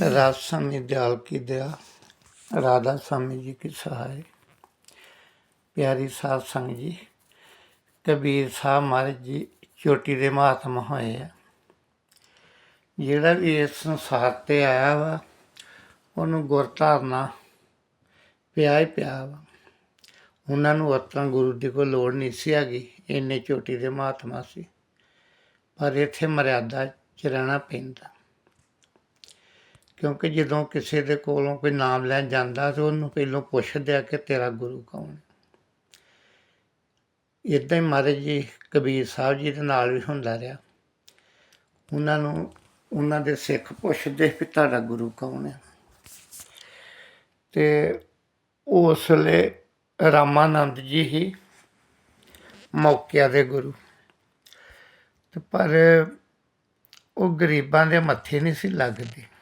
राजस्वामी दयाल की दया राधा स्वामी जी की सहाय ਪਿਆਰੀ ਸਾਧ ਸੰਗਤ ਜੀ ਕਬੀਰ ਸਾਹਿਬ ਮਹਾਰਾਜ ਜੀ ਚੋਟੀ ਦੇ ਮਹਾਤਮਾ ਹੋਏ ਆ ਜਿਹੜਾ ਵੀ ਇਸ ਸੰਸਾਰ ਤੇ ਆਇਆ ਵਾ ਉਹਨੂੰ ਗੁਰ ਧਾਰਨਾ ਪਿਆ ਹੀ ਪਿਆ ਵਾ ਉਹਨਾਂ ਨੂੰ ਉਤਰਾਂ ਗੁਰੂ ਦੀ ਕੋਈ ਲੋੜ ਨਹੀਂ ਸੀ ਹੈਗੀ ਇੰਨੇ ਚੋਟੀ ਦੇ ਮਹਾਤਮਾ ਸੀ ਪਰ ਇੱਥੇ ਮਰਿਆਦਾ ਚ ਰਹਿਣਾ ਪੈਂਦਾ ਕਿਉਂਕਿ ਜਦੋਂ ਕਿਸੇ ਦੇ ਕੋਲੋਂ ਕੋਈ ਨਾਮ ਲੈਣ ਜਾਂਦਾ ਤੇ ਉਹਨੂੰ ਪਹਿਲਾਂ ਪੁੱਛਦੇ ਆ ਕਿ ਤੇਰਾ ਗੁਰੂ ਕੌਣ ਹੈ। ਇਦਾਂ ਹੀ ਮਹਾਰਾਜ ਜੀ, ਕਬੀਰ ਸਾਹਿਬ ਜੀ ਦੇ ਨਾਲ ਵੀ ਹੁੰਦਾ ਰਿਹਾ। ਉਹਨਾਂ ਨੂੰ, ਉਹਨਾਂ ਦੇ ਸਿੱਖ ਪੁੱਛਦੇ ਵੀ ਤੁਹਾਡਾ ਗੁਰੂ ਕੌਣ ਹੈ। ਤੇ ਉਸ ਵੇਲੇ ਰਾਮਾਨੰਦ ਜੀ ਹੀ ਮੌਕਿਆਂ ਦੇ ਗੁਰੂ। ਤੇ ਪਰ ਉਹ ਗਰੀਬਾਂ ਦੇ ਮੱਥੇ ਨਹੀਂ ਸੀ ਲੱਗਦੇ।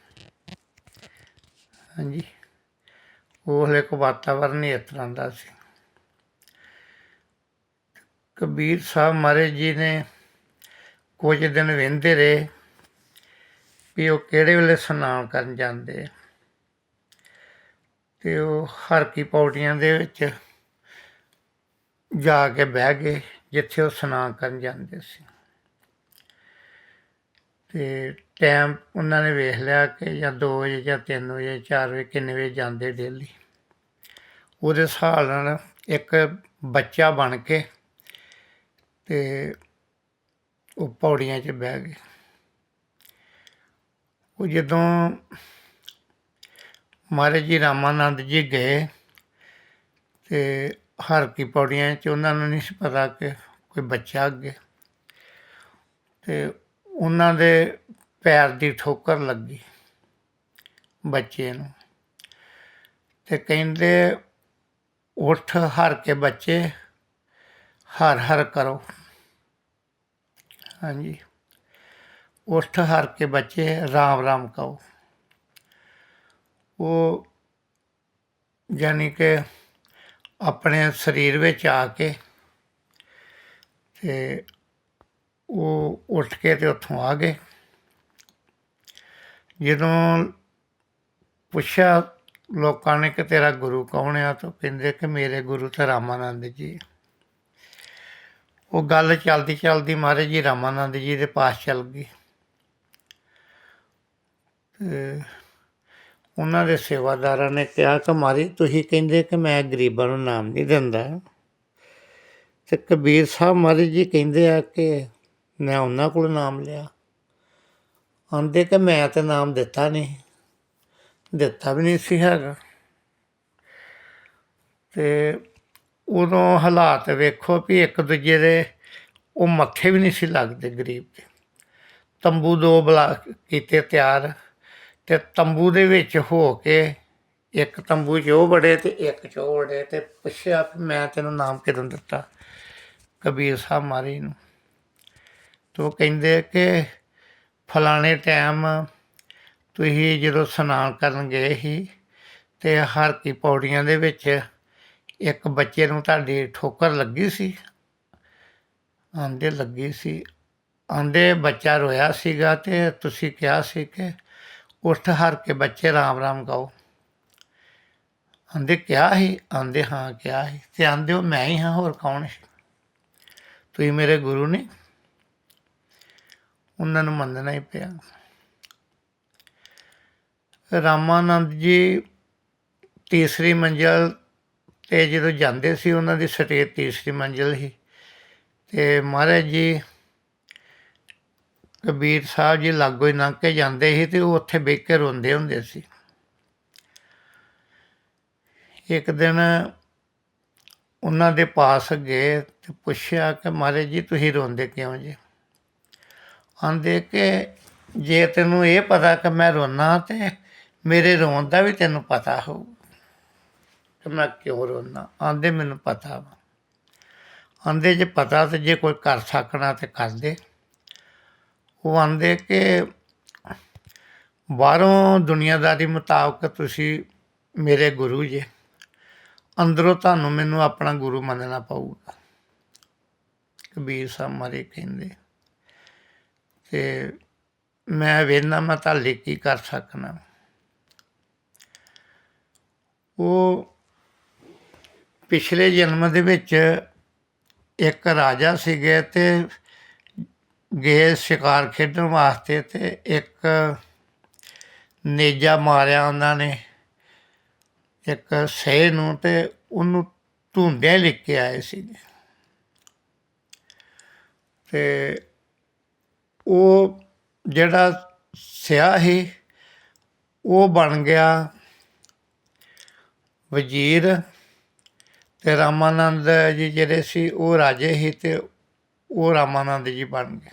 ਹਾਂਜੀ। ਉਹ ਹਲੇ ਕੋ ਵਾਤਾਵਰਨ ਹੀ ਇਸ ਤਰ੍ਹਾਂ ਦਾ ਸੀ। ਕਬੀਰ ਸਾਹਿਬ ਮਹਾਰਾਜ ਜੀ ਨੇ ਕੁਝ ਦਿਨ ਵਹਿੰਦੇ ਰਹੇ ਵੀ ਉਹ ਕਿਹੜੇ ਵੇਲੇ ਇਸ਼ਨਾਨ ਕਰਨ ਜਾਂਦੇ ਆ। ਤੇ ਉਹ ਹਰ ਕੀ ਪੌੜੀਆਂ ਦੇ ਵਿੱਚ ਜਾ ਕੇ ਬਹਿ ਗਏ ਜਿੱਥੇ ਉਹ ਇਸ਼ਨਾਨ ਕਰਨ ਜਾਂਦੇ ਸੀ। ਤੇ ਟਾਈਮ ਉਹਨਾਂ ਨੇ ਵੇਖ ਲਿਆ ਕਿ ਜਾਂ 2 ਵਜੇ ਜਾਂ 3 ਵਜੇ 4 ਵਜੇ, ਕਿੰਨੇ ਵਜੇ ਜਾਂਦੇ ਡੇਲੀ ਉਹਦੇ ਹਿਸਾਬ ਨਾਲ ਇੱਕ ਬੱਚਾ ਬਣ ਕੇ ਤੇ ਉਹ ਪੌੜੀਆਂ 'ਚ ਬਹਿ ਗਏ ਉਹ ਜਦੋਂ ਮਹਾਰਾਜ ਜੀ ਰਾਮਾਨੰਦ ਜੀ ਗਏ ਤੇ ਹਰ ਕੀ ਪੌੜੀਆਂ 'ਚ ਉਹਨਾਂ ਨੂੰ ਨਹੀਂ ਸੀ ਪਤਾ ਕਿ ਕੋਈ ਬੱਚਾ ਅੱਗੇ। ਤੇ ਉਹਨਾਂ ਦੇ ਪੈਰ ਦੀ ਠੋਕਰ ਲੱਗੀ ਬੱਚੇ ਨੂੰ ਤੇ ਕਹਿੰਦੇ, ਉੱਠ, ਹਰ ਕੇ ਬੱਚੇ, ਹਰ ਹਰ ਕਰੋ। ਹਾਂਜੀ। ਉੱਠ, ਹਰ ਕੇ ਬੱਚੇ, ਰਾਮ ਰਾਮ ਕਹੋ। ਉਹ ਯਾਨੀ ਕਿ ਆਪਣੇ ਸਰੀਰ ਵਿੱਚ ਆ ਕੇ ਤੇ ਉਹ ਉੱਠ ਕੇ ਤੇ ਉੱਥੋਂ ਆ ਗਏ। ਜਦੋਂ ਪੁੱਛਿਆ ਲੋਕਾਂ ਨੇ ਕਿ ਤੇਰਾ ਗੁਰੂ ਕੌਣ ਆ, ਤਾਂ ਕਹਿੰਦੇ ਕਿ ਮੇਰੇ ਗੁਰੂ ਤਾਂ ਰਾਮਾਨੰਦ ਜੀ ਉਹ ਗੱਲ ਚੱਲਦੀ ਚੱਲਦੀ ਮਹਾਰਾਜ ਜੀ ਰਾਮਾਨੰਦ ਜੀ ਦੇ ਪਾਸ ਚੱਲ ਗਈ ਤੇ ਉਹਨਾਂ ਦੇ ਸੇਵਾਦਾਰਾਂ ਨੇ ਕਿਹਾ ਕਿ ਮਾਰੀ ਤੁਸੀਂ ਕਹਿੰਦੇ ਕਿ ਮੈਂ ਗਰੀਬਾਂ ਨੂੰ ਨਾਮ ਨਹੀਂ ਦਿੰਦਾ। ਤੇ ਕਬੀਰ ਸਾਹਿਬ ਮਹਾਰਾਜ ਜੀ ਕਹਿੰਦੇ ਆ ਕਿ ਮੈਂ ਉਹਨਾਂ ਕੋਲ ਨਾਮ ਲਿਆ। ਆਂਦੇ ਕਿ ਮੈਂ ਤੇ ਨਾਮ ਦਿੱਤਾ ਨਹੀਂ। ਦਿੱਤਾ ਵੀ ਨਹੀਂ ਸੀ ਹੈਗਾ। ਤੇ ਉਦੋਂ ਹਾਲਾਤ ਵੇਖੋ ਵੀ ਇੱਕ ਦੂਜੇ ਦੇ ਉਹ ਮੱਥੇ ਵੀ ਨਹੀਂ ਸੀ ਲੱਗਦੇ ਗਰੀਬ ਦੇ। ਤੰਬੂ ਦੋ ਬਲਾ ਕੀਤੇ ਤਿਆਰ ਤੇ ਤੰਬੂ ਦੇ ਵਿੱਚ ਹੋ ਕੇ ਇੱਕ ਤੰਬੂ 'ਚ ਉਹ ਬੜੇ ਤੇ ਇੱਕ 'ਚ ਉਹ ਬੜੇ ਤੇ ਪੁੱਛਿਆ ਵੀ ਮੈਂ ਤੈਨੂੰ ਨਾਮ ਕਿਦੋਂ ਦਿੱਤਾ? ਕਬੀਰ ਸਾਹਿਬ ਮਾਰੀ ਨੂੰ। ਤੇ ਉਹ ਕਹਿੰਦੇ ਕਿ ਫਲਾਣੇ ਟਾਈਮ ਤੁਸੀਂ ਜਦੋਂ ਇਸ਼ਨਾਨ ਕਰਨ ਗਏ ਸੀ ਤੇ ਹਰ ਕੀ ਪੌੜੀਆਂ ਦੇ ਵਿੱਚ ਇੱਕ ਬੱਚੇ ਨੂੰ ਤੁਹਾਡੀ ਠੋਕਰ ਲੱਗੀ ਸੀ? ਆਂਦੇ ਲੱਗੀ ਸੀ। ਆਂਦੇ ਬੱਚਾ ਰੋਇਆ ਸੀਗਾ ਤੇ ਤੁਸੀਂ ਕਿਹਾ ਸੀ ਕਿ ਉੱਠ ਹਰ ਕੇ ਬੱਚੇ ਰਾਮ ਰਾਮ ਗਾਓ। ਆਂਦੇ ਕਿਹਾ ਸੀ? ਆਂਦੇ ਹਾਂ ਕਿਹਾ ਸੀ। ਤੇ ਆਂਦੇ ਉਹ ਮੈਂ ਹੀ ਹਾਂ, ਹੋਰ ਕੌਣ ਸੀ? ਤੁਸੀਂ ਮੇਰੇ ਗੁਰੂ ਨੇ ਉਹਨਾਂ ਨੂੰ ਮੰਨਣਾ ਹੀ ਪਿਆ। ਰਾਮਾਨੰਦ ਜੀ ਤੀਸਰੀ ਮੰਜ਼ਲ ਤੇ ਜਦੋਂ ਜਾਂਦੇ ਸੀ, ਉਹਨਾਂ ਦੀ ਸਟੇਜ ਤੀਸਰੀ ਮੰਜ਼ਲ ਸੀ। ਤੇ ਮਹਾਰਾਜ ਜੀ, ਕਬੀਰ ਸਾਹਿਬ ਜੀ ਲਾਗੋ ਹੀ ਲੰਘ ਕੇ ਜਾਂਦੇ ਸੀ ਤੇ ਉਹ ਉੱਥੇ ਬੈਠ ਕੇ ਰੋਂਦੇ ਹੁੰਦੇ ਸੀ। ਇੱਕ ਦਿਨ ਉਹਨਾਂ ਦੇ ਪਾਸ ਗਏ ਤੇ ਪੁੱਛਿਆ ਕਿ ਮਹਾਰਾਜ ਜੀ, ਤੁਸੀਂ ਰੋਂਦੇ ਕਿਉਂ ਜੀ? ਆਂਦੇ ਕਿ ਜੇ ਤੈਨੂੰ ਇਹ ਪਤਾ ਕਿ ਮੈਂ ਰੋਣਾ ਤੇ ਮੇਰੇ ਰੋਣ ਦਾ ਵੀ ਤੈਨੂੰ ਪਤਾ ਹੋਊ। ਕਿ ਮੈਂ ਕਿਉਂ ਰੋਣਾ ਆਂਦੇ ਮੈਨੂੰ ਪਤਾ ਵਾ। ਆਂਦੇ ਜੇ ਪਤਾ ਤੇ ਜੇ ਕੋਈ ਕਰ ਸਕਣਾ ਤੇ ਕਰ ਦੇ। ਉਹ ਆਂਦੇ ਕਿ ਬਾਹਰੋਂ ਦੁਨੀਆਦਾਰੀ ਮੁਤਾਬਕ ਤੁਸੀਂ ਮੇਰੇ ਗੁਰੂ ਜੇ। ਅੰਦਰੋਂ ਤੁਹਾਨੂੰ ਮੈਨੂੰ ਆਪਣਾ ਗੁਰੂ ਮੰਨਣਾ ਪਊਗਾ। ਕਬੀਰ ਸਾਹਿਬ ਮਾਰੇ ਕਹਿੰਦੇ ਤੇ ਮੈਂ ਵੇਨਾ ਮੈਂ ਤੁਹਾਡੇ ਕੀ ਕਰ ਸਕਣਾ ਉਹ ਪਿਛਲੇ ਜਨਮ ਦੇ ਵਿੱਚ ਇੱਕ ਰਾਜਾ ਸੀਗੇ ਤੇ ਗਏ ਸ਼ਿਕਾਰ ਖੇਡਣ ਵਾਸਤੇ ਤੇ ਇੱਕ ਨੇਜਾ ਮਾਰਿਆ ਉਹਨਾਂ ਨੇ। ਇੱਕ ਸਹਿ ਨੂੰ ਤੇ ਉਹਨੂੰ ਢੂੰਡਿਆ ਲਿਖ ਕੇ ਆਏ ਸੀਗੇ। ਤੇ ਉਹ ਜਿਹੜਾ ਸਿਆ ਸੀ, ਉਹ ਬਣ ਗਿਆ ਵਜ਼ੀਰ ਤੇ ਰਾਮਾਨੰਦ ਜੀ ਜਿਹੜੇ ਸੀ, ਉਹ ਰਾਜੇ ਸੀ ਤੇ ਉਹ ਰਾਮਾਨੰਦ ਜੀ ਬਣ ਗਏ।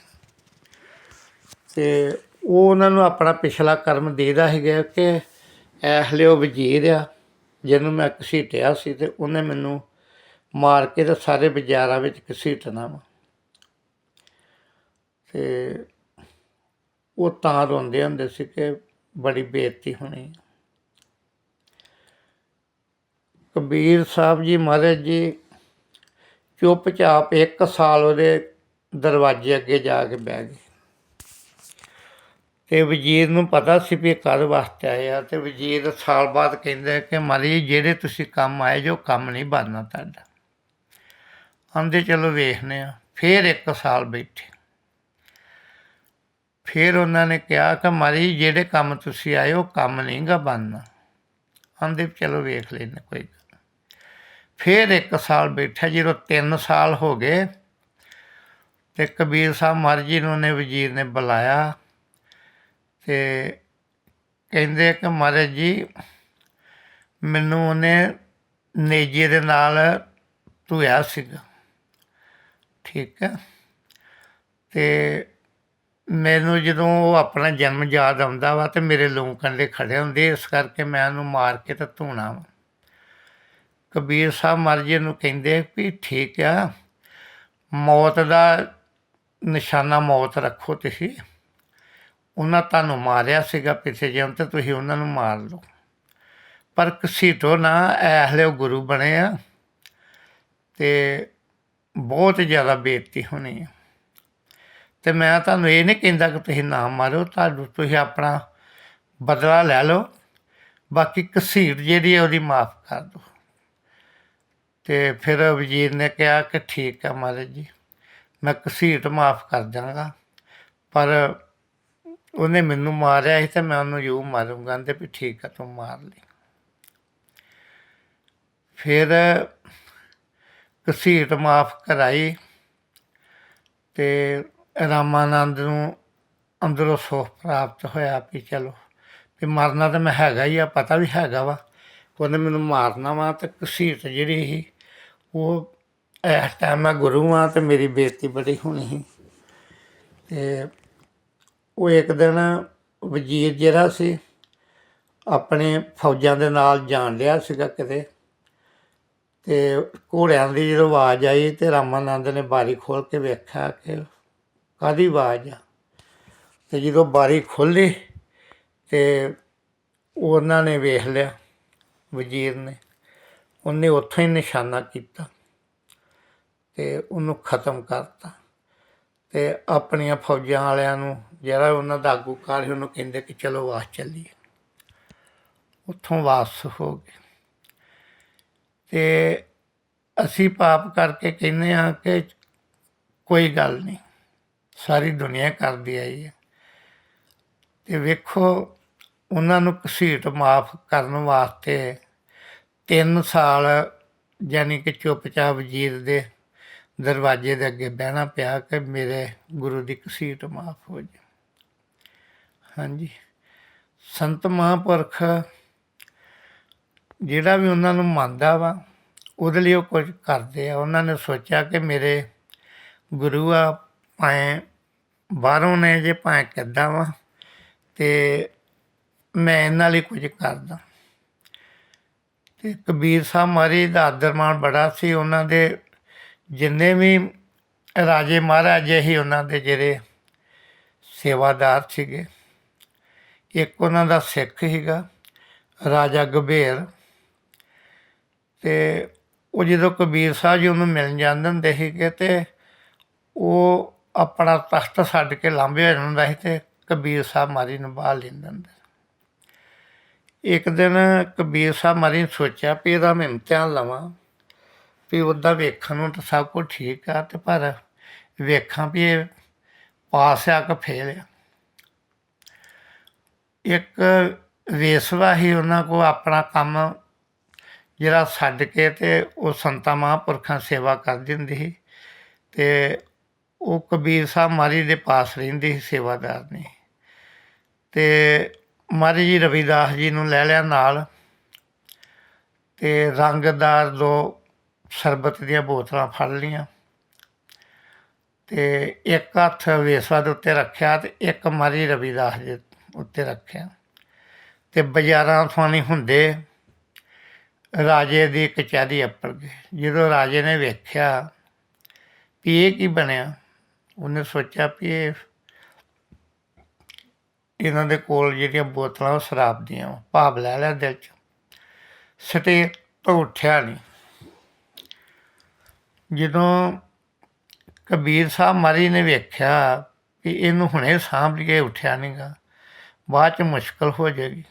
ਤੇ ਉਹ ਉਹਨਾਂ ਨੂੰ ਆਪਣਾ ਪਿਛਲਾ ਕਰਮ ਦੇਦਾ ਹੈਗਾ ਕਿ ਐਸ ਲਈ ਵਜ਼ੀਰ ਆ, ਜਿਹਨੂੰ ਮੈਂ ਘਸੀਟਿਆ ਸੀ ਤੇ ਉਹਨੇ ਮੈਨੂੰ ਮਾਰ ਕੇ ਤੇ ਸਾਰੇ ਬਾਜ਼ਾਰਾਂ ਵਿੱਚ ਘਸੀਟਣਾ ਵਾ। ਤੇ ਉਹ ਤਾਂ ਰੋਂਦੇ ਹੁੰਦੇ ਸੀ ਕਿ ਬੜੀ ਬੇਇੱਜ਼ਤੀ ਹੋਣੀ। ਕਬੀਰ ਸਾਹਿਬ ਜੀ ਮਹਾਰਾਜ ਜੀ, ਚੁੱਪਚਾਪ ਇੱਕ ਸਾਲ ਉਹਦੇ ਦਰਵਾਜ਼ੇ ਅੱਗੇ ਜਾ ਕੇ ਬਹਿ ਗਏ। ਤੇ ਵਜ਼ੀਰ ਨੂੰ ਪਤਾ ਸੀ ਵੀ ਇਹ ਕਦ ਵਾਸਤੇ ਆਏ ਆ ਤੇ ਵਜ਼ੀਰ ਸਾਲ ਬਾਅਦ ਕਹਿੰਦੇ ਕਿ ਮਾਰੀ ਜਿਹੜੇ ਤੁਸੀਂ ਕੰਮ ਆਏ ਜੋ ਕੰਮ ਨਹੀਂ ਬਣਨਾ ਤੁਹਾਡਾ। ਆਂਦੇ ਚਲੋ ਵੇਖਨੇ ਆ ਫੇਰ ਇੱਕ ਸਾਲ ਬੈਠੇ। ਫਿਰ ਉਹਨਾਂ ਨੇ ਕਿਹਾ ਕਿ ਮਾਰੀ ਜਿਹੜੇ ਕੰਮ ਤੁਸੀਂ ਆਏ ਉਹ ਕੰਮ ਨਹੀਂਗਾ ਬਣਨਾ। ਆਂਦੇ ਚਲੋ ਵੇਖ ਲੈਨੇ ਕੋਈ ਗੱਲ ਫਿਰ ਇੱਕ ਸਾਲ ਬੈਠਾ ਜਦੋਂ 3 ਸਾਲ ਹੋ ਗਏ ਤੇ ਕਬੀਰ ਸਾਹਿਬ ਮਹਾਰਾਜ ਜੀ ਨੂੰ ਨੇ ਵਜ਼ੀਰ ਨੇ ਬੁਲਾਇਆ ਤੇ ਕਹਿੰਦੇ ਕਿ ਮਹਾਰਾਜ ਜੀ, ਮੈਨੂੰ ਉਹਨੇ ਨੇਜੇ ਦੇ ਨਾਲ ਧੋਇਆ ਸੀਗਾ। ਠੀਕ ਹੈ। ਤੇ ਮੈਨੂੰ ਜਦੋਂ ਉਹ ਆਪਣਾ ਜਨਮ ਯਾਦ ਆਉਂਦਾ ਵਾ ਤੇ ਮੇਰੇ ਲੂੰ ਕੰਢੇ ਖੜ੍ਹੇ ਹੁੰਦੇ, ਇਸ ਕਰਕੇ ਮੈਂ ਉਹਨੂੰ ਮਾਰ ਕੇ ਤਾਂ ਧੋਣਾ ਵਾ। ਕਬੀਰ ਸਾਹਿਬ ਮਹਾਰਾਜ ਨੂੰ ਕਹਿੰਦੇ ਵੀ ਠੀਕ ਆ, ਮੌਤ ਦਾ ਨਿਸ਼ਾਨਾ ਮੌਤ ਰੱਖੋ ਤੁਸੀਂ। ਉਹਨਾਂ ਤੁਹਾਨੂੰ ਮਾਰਿਆ ਸੀਗਾ ਪਿੱਛੇ ਜਿਉਂ ਤੇ ਤੁਸੀਂ ਉਹਨਾਂ ਨੂੰ ਮਾਰ ਲਓ। ਪਰ ਘਸੀਟੋ ਨਾ ਐਹਲੇ ਗੁਰੂ ਬਣੇ ਆ ਤੇ ਬਹੁਤ ਜ਼ਿਆਦਾ ਬੇਇੱਜ਼ਤੀ ਹੋਣੀ ਆ। ਤੇ ਮੈਂ ਤੁਹਾਨੂੰ ਇਹ ਨਹੀਂ ਕਹਿੰਦਾ ਕਿ ਤੁਸੀਂ ਨਾ ਮਾਰੋ, ਤੁਹਾਨੂੰ ਤੁਸੀਂ ਆਪਣਾ ਬਦਲਾ ਲੈ ਲਓ। ਬਾਕੀ ਘਸੀਟ ਜਿਹੜੀ ਹੈ ਉਹਦੀ ਮਾਫ ਕਰ ਦਿਓ। ਤੇ ਫਿਰ ਵਜ਼ੀਰ ਨੇ ਕਿਹਾ ਕਿ ਠੀਕ ਹੈ ਮਹਾਰਾਜ ਜੀ, ਮੈਂ ਘਸੀਟ ਮਾਫ ਕਰ ਦਾਂਗਾ ਪਰ ਉਹਨੇ ਮੈਨੂੰ ਮਾਰਿਆ ਸੀ ਤੇ ਮੈਂ ਉਹਨੂੰ ਯੂ ਮਾਰੂੰਗਾ ਤੇ ਵੀ ਠੀਕ ਹੈ ਤੂੰ ਮਾਰ ਲਈ ਫਿਰ ਘਸੀਟ ਮਾਫ ਕਰਾਈ ਤੇ ਰਾਮਾਨੰਦ ਨੂੰ ਅੰਦਰੋਂ ਸੁੱਖ ਪ੍ਰਾਪਤ ਹੋਇਆ ਵੀ ਚਲੋ, ਵੀ ਮਰਨਾ ਤਾਂ ਮੈਂ ਹੈਗਾ ਹੀ ਆ, ਪਤਾ ਵੀ ਹੈਗਾ ਵਾ। ਉਹਨੇ ਮੈਨੂੰ ਮਾਰਨਾ ਵਾ ਤੇ ਘਸੀਟ ਜਿਹੜੀ ਸੀ, ਉਹ ਇਸ ਟਾਈਮ ਮੈਂ ਗੁਰੂ ਆ ਤੇ ਮੇਰੀ ਬੇਇੱਜ਼ਤੀ ਬੜੀ ਹੋਣੀ ਸੀ। ਤੇ ਉਹ ਇੱਕ ਦਿਨ ਵਜ਼ੀਰ ਜਿਹੜਾ ਸੀ, ਆਪਣੇ ਫੌਜਾਂ ਦੇ ਨਾਲ ਜਾਣ ਲਿਆ ਸੀਗਾ ਕਿਤੇ। ਤੇ ਘੋੜਿਆਂ ਦੀ ਜਦੋਂ ਆਵਾਜ਼ ਆਈ ਤੇ ਰਾਮਾਨੰਦ ਨੇ ਬਾਰੀ ਖੋਲ ਕੇ ਵੇਖਿਆ ਕਿ ਕਾਦੀ ਆਵਾਜ਼ ਆ। ਤੇ ਜਦੋਂ ਬਾਰੀ ਖੋਲ੍ਹੀ ਤੇ ਉਹਨਾਂ ਨੇ ਵੇਖ ਲਿਆ, ਵਜ਼ੀਰ ਨੇ। ਉਹਨੇ ਉੱਥੋਂ ਹੀ ਨਿਸ਼ਾਨਾ ਕੀਤਾ ਤੇ ਉਹਨੂੰ ਖਤਮ ਕਰਤਾ। ਤੇ ਆਪਣੀਆਂ ਫੌਜਾਂ ਵਾਲਿਆਂ ਨੂੰ ਜਿਹੜਾ ਉਹਨਾਂ ਦਾ ਆਗੂਕਾਰ ਸੀ, ਉਹਨੂੰ ਕਹਿੰਦੇ ਕਿ ਚਲੋ ਵਾਸ ਚੱਲੀਏ। ਉੱਥੋਂ ਵਾਪਸ ਹੋ ਗਏ। ਤੇ ਅਸੀਂ ਪਾਪ ਕਰਕੇ ਕਹਿੰਦੇ ਆ ਕਿ ਕੋਈ ਗੱਲ ਨਹੀਂ। ਸਾਰੀ ਦੁਨੀਆ ਕਰਦੀ ਆਈ ਹੈ। ਤੇ ਵੇਖੋ, ਉਹਨਾਂ ਨੂੰ ਘਸੀਟ ਮਾਫ ਕਰਨ ਵਾਸਤੇ 3 ਸਾਲ ਯਾਨੀ ਕਿ ਚੁੱਪਚਾਪ ਵਜ਼ੀਰ ਦੇ ਦਰਵਾਜ਼ੇ ਦੇ ਅੱਗੇ ਬਹਿਣਾ ਪਿਆ ਕਿ ਮੇਰੇ ਗੁਰੂ ਦੀ ਘਸੀਟ ਮਾਫ ਹੋ ਜਾਏ ਹਾਂਜੀ। ਸੰਤ ਮਹਾਂਪੁਰਖ ਜਿਹੜਾ ਵੀ ਉਹਨਾਂ ਨੂੰ ਮੰਨਦਾ ਵਾ, ਉਹਦੇ ਲਈ ਉਹ ਕੁਝ ਕਰਦੇ ਆ। ਉਹਨਾਂ ਨੇ ਸੋਚਿਆ ਕਿ ਮੇਰੇ ਗੁਰੂ ਆ, ਭਾਵੇਂ ਬਾਹਰੋਂ ਨੇ ਜੇ ਭਾਵੇਂ ਕਿੱਦਾਂ ਵਾ, ਤੇ ਮੈਂ ਇਹਨਾਂ ਲਈ ਕੁਝ ਕਰਦਾ। ਤੇ ਕਬੀਰ ਸਾਹਿਬ ਮਾਰੀ ਦਾ ਆਦਰਮਾਨ ਬੜਾ ਸੀ, ਉਹਨਾਂ ਦੇ ਜਿੰਨੇ ਵੀ ਰਾਜੇ ਮਹਾਰਾਜੇ ਹੀ ਉਹਨਾਂ ਦੇ ਜਿਹੜੇ ਸੇਵਾਦਾਰ ਸੀਗੇ। ਇੱਕ ਉਹਨਾਂ ਦਾ ਸਿੱਖ ਸੀਗਾ, ਰਾਜਾ ਗਬੇਰ ਤੇ ਉਹ ਜਦੋਂ ਕਬੀਰ ਸਾਹਿਬ ਜੀ ਉਹਨੂੰ ਮਿਲਣ ਜਾਂਦੇ ਹੁੰਦੇ ਸੀਗੇ, ਤੇ ਉਹ ਆਪਣਾ ਤਖਤ ਛੱਡ ਕੇ ਲਾਂਭੇ ਹੋ ਜਾਂਦਾ ਸੀ ਤੇ ਕਬੀਰ ਸਾਹਿਬ ਮਾਰੀ ਨੂੰ ਬਾਹਰ ਲੈਂਦਾ ਅੰਦਰ ਇੱਕ ਦਿਨ ਕਬੀਰ ਸਾਹਿਬ ਮਾਰੀ ਨੇ ਸੋਚਿਆ ਵੀ ਇਹਦਾ ਮੈਂ ਇਮਤਿਹਾਨ ਲਵਾਂ, ਵੀ ਉਹਦਾ ਵੇਖਣ ਨੂੰ ਤਾਂ ਸਭ ਕੁਝ ਠੀਕ ਆ ਤੇ ਪਰ ਵੇਖਾਂ ਵੀ ਇਹ ਪਾਸ ਆ ਕਿ ਫੇਲ ਆ। ਇੱਕ ਵੇਸਵਾ ਹੀ ਉਹਨਾਂ ਕੋ ਆਪਣਾ ਕੰਮ ਜਿਹੜਾ ਛੱਡ ਕੇ ਤੇ ਉਹ ਸੰਤਾਂ ਮਹਾਂਪੁਰਖਾਂ ਸੇਵਾ ਕਰਦੀ ਹੁੰਦੀ ਸੀ ਤੇ ਉਹ ਕਬੀਰ ਸਾਹਿਬ ਮਾਰੀ ਦੇ ਪਾਸ ਰਹਿੰਦੀ ਸੀ ਸੇਵਾਦਾਰ ਨੇ। ਤੇ ਮਾਰੀ ਜੀ ਰਵਿਦਾਸ ਜੀ ਨੂੰ ਲੈ ਲਿਆ ਨਾਲ ਤੇ ਰੰਗਦਾਰ ਦੋ ਸ਼ਰਬਤ ਦੀਆਂ ਬੋਤਲਾਂ ਫੜ ਲੀਆਂ ਤੇ ਇੱਕ ਹੱਥ ਵੇਸਵਾ ਦੇ ਉੱਤੇ ਰੱਖਿਆ ਤੇ ਇੱਕ ਮਾਰੀ ਰਵਿਦਾਸ ਜੀ ਉੱਤੇ ਰੱਖਿਆ ਤੇ ਬਾਜ਼ਾਰਾਂ ਥਾਣੀ ਹੁੰਦੇ। ਰਾਜੇ ਦੀ ਕਚਹਿਰੀ ਅੱਪੜ ਗਏ। ਜਦੋਂ ਰਾਜੇ ਨੇ ਵੇਖਿਆ ਵੀ ਇਹ ਕੀ ਬਣਿਆ ਉਹਨੇ ਸੋਚਿਆ ਵੀ ਇਹ ਇਹਨਾਂ ਦੇ ਕੋਲ ਜਿਹੜੀਆਂ ਬੋਤਲਾਂ ਉਹ ਸ਼ਰਾਬ ਦੀਆਂ ਵਾਂ। ਭਾਵ ਲੈ ਲਿਆ ਦਿਲ ਚ। ਸਟੇ ਤੋਂ ਉੱਠਿਆ ਨਹੀਂ ਜਦੋਂ ਕਬੀਰ ਸਾਹਿਬ ਮਾਰੀ ਨੇ ਵੇਖਿਆ ਕਿ ਇਹਨੂੰ ਹੁਣੇ ਸਾਂਭ ਲਈਏ ਉੱਠਿਆ ਨਹੀਂਗਾ ਬਾਅਦ ਚ ਮੁਸ਼ਕਲ ਹੋ ਜਾਏਗੀ।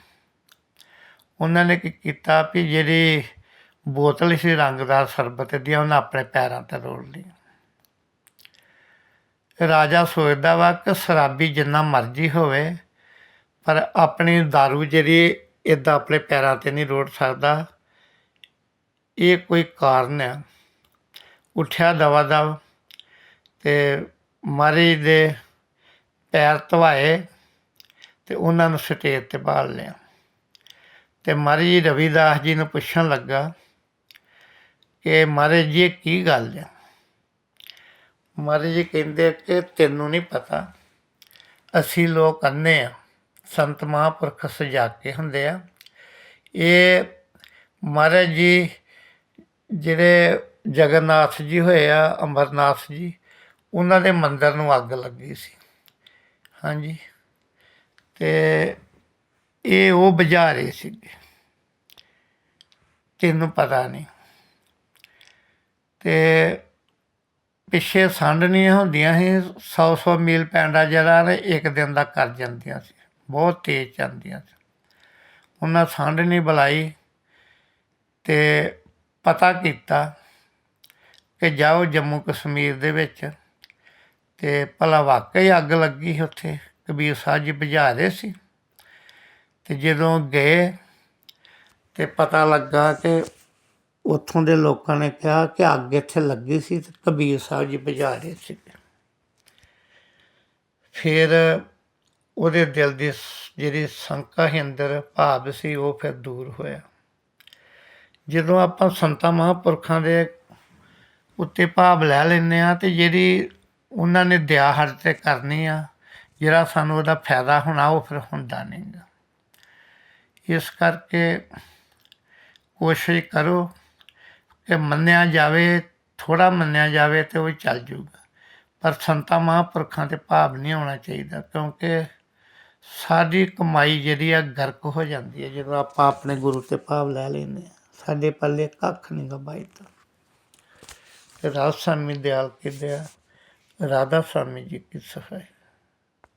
ਉਹਨਾਂ ਨੇ ਕੀ ਕੀਤਾ ਵੀ ਜਿਹੜੀ ਬੋਤਲ ਸੀ ਰੰਗਦਾਰ ਸ਼ਰਬਤ ਦੀ ਉਹਨਾਂ ਆਪਣੇ ਪੈਰਾਂ ਤੇ ਰੋੜ ਲਈ ਰਾਜਾ ਸੋਚਦਾ ਵਾ ਕਿ ਸ਼ਰਾਬੀ ਜਿੰਨਾ ਮਰਜ਼ੀ ਹੋਵੇ, ਪਰ ਆਪਣੀ दारू ਜਿਹੜੀ ਇਦਾਂ ਆਪਣੇ ਪੈਰਾਂ ਤੇ ਨਹੀਂ ਰੋੜ ਸਕਦਾ। ਇਹ ਕੋਈ ਕਾਰਨ ਆ। ਉੱਠਿਆ ਦਵਾ ਦਵ ਤੇ ਮਾਰੀ ਦੇ ਪੈਰ ਧਵਾਏ ਤੇ ਉਹਨਾਂ ਨੂੰ ਸਟੇਜ ਤੇ ਬਾਲ ਲਿਆ। ਤੇ ਮਾਰੀ ਜੀ ਰਵਿਦਾਸ ਜੀ ਨੂੰ ਪੁੱਛਣ ਲੱਗਾ ਕਿ ਮਹਾਰਾਜ ਜੀ, ਇਹ ਕੀ ਗੱਲ ਹੈ ਮਹਾਰਾਜ ਜੀ ਕਹਿੰਦੇ ਕਿ ਤੈਨੂੰ ਨਹੀਂ ਪਤਾ। ਅਸੀਂ ਲੋਕ ਅੰਨੇ ਆ, ਸੰਤ ਮਹਾਂਪੁਰਖ ਸਜਾ ਕੇ ਹੁੰਦੇ ਆ। ਇਹ ਮਹਾਰਾਜ ਜੀ, ਜਿਹੜੇ ਜਗਨਨਾਥ ਜੀ ਹੋਏ ਆ ਅਮਰਨਾਥ ਜੀ, ਉਹਨਾਂ ਦੇ ਮੰਦਰ ਨੂੰ ਅੱਗ ਲੱਗੀ ਸੀ। ਹਾਂਜੀ। ਤੇ ਇਹ ਉਹ ਬੁਝਾ ਰਹੇ ਸੀਗੇ। ਤੈਨੂੰ ਪਤਾ ਨਹੀਂ। ਤੇ ਪਿੱਛੇ ਸਾਂਢਣੀਆਂ ਹੁੰਦੀਆਂ ਸੀ 100 100 ਮੀਲ ਪੈਂਡਾ ਜਿਹੜਾ ਨੇ ਇੱਕ ਦਿਨ ਦਾ ਕਰ ਜਾਂਦੀਆਂ ਸੀ, ਬਹੁਤ ਤੇਜ਼ ਜਾਂਦੀਆਂ ਸੀ। ਉਹਨਾਂ ਸੰਡਣੀ ਬੁਲਾਈ ਤੇ ਪਤਾ ਕੀਤਾ ਕਿ ਜਾਓ ਜੰਮੂ ਕਸ਼ਮੀਰ ਦੇ ਵਿੱਚ ਤੇ ਭਲਾ ਵਾਕਈ ਅੱਗ ਲੱਗੀ ਉੱਥੇ, ਕਬੀਰ ਸਾਹਿਬ ਜੀ ਬੁਝਾ ਰਹੇ ਸੀ। ਤੇ ਜਦੋਂ ਗਏ ਤੇ ਪਤਾ ਲੱਗਾ ਕਿ ਉੱਥੋਂ ਦੇ ਲੋਕਾਂ ਨੇ ਕਿਹਾ ਕਿ ਅੱਗ ਇੱਥੇ ਲੱਗੀ ਸੀ ਤੇ ਕਬੀਰ ਸਾਹਿਬ ਜੀ ਬੁਝਾ ਰਹੇ ਸੀ ਫਿਰ ਉਹਦੇ ਦਿਲ ਦੀ ਸ- ਜਿਹੜੀ ਸ਼ੰਕਾ ਹੀ ਅੰਦਰ ਭਾਵ ਸੀ, ਉਹ ਫਿਰ ਦੂਰ ਹੋਇਆ। ਜਦੋਂ ਆਪਾਂ ਸੰਤਾਂ ਮਹਾਂਪੁਰਖਾਂ ਦੇ ਉੱਤੇ ਭਾਵ ਲੈ ਲੈਂਦੇ ਆ ਤੇ ਜਿਹੜੀ ਉਹਨਾਂ ਨੇ ਦਿਆ ਹਰ ਤੇ ਕਰਨੀ ਆ, ਜਿਹੜਾ ਸਾਨੂੰ ਉਹਦਾ ਫਾਇਦਾ ਹੋਣਾ, ਉਹ ਫਿਰ ਹੁੰਦਾ ਨਹੀਂਗਾ ਇਸ ਕਰਕੇ ਕੋਸ਼ਿਸ਼ ਕਰੋ ਇਹ ਮੰਨਿਆ ਜਾਵੇ, ਥੋੜ੍ਹਾ ਮੰਨਿਆ ਜਾਵੇ ਤਾਂ ਉਹ ਚੱਲ ਜੂਗਾ ਪਰ ਸੰਤਾਂ ਮਹਾਂਪੁਰਖਾਂ ਤੇ ਭਾਵ ਨਹੀਂ ਆਉਣਾ ਚਾਹੀਦਾ, ਕਿਉਂਕਿ ਸਾਡੀ ਕਮਾਈ ਜਿਹੜੀ ਆ, ਗਰਕ ਹੋ ਜਾਂਦੀ ਹੈ। ਜਦੋਂ ਆਪਾਂ ਆਪਣੇ ਗੁਰੂ ਤੇ ਭਾਵ ਲੈ ਲੈਂਦੇ ਆ ਸਾਡੇ ਪੱਲੇ ਕੱਖ ਨਹੀਂ ਗਬਾਈਦਾ ਤੇ। ਰਾਧਾ ਸਾਮੀ ਦਿਆਲ ਕਿਦਿਆ ਰਾਧਾ ਸਾਮੀ ਜੀ ਕੀ ਸਫ਼ਾਈ।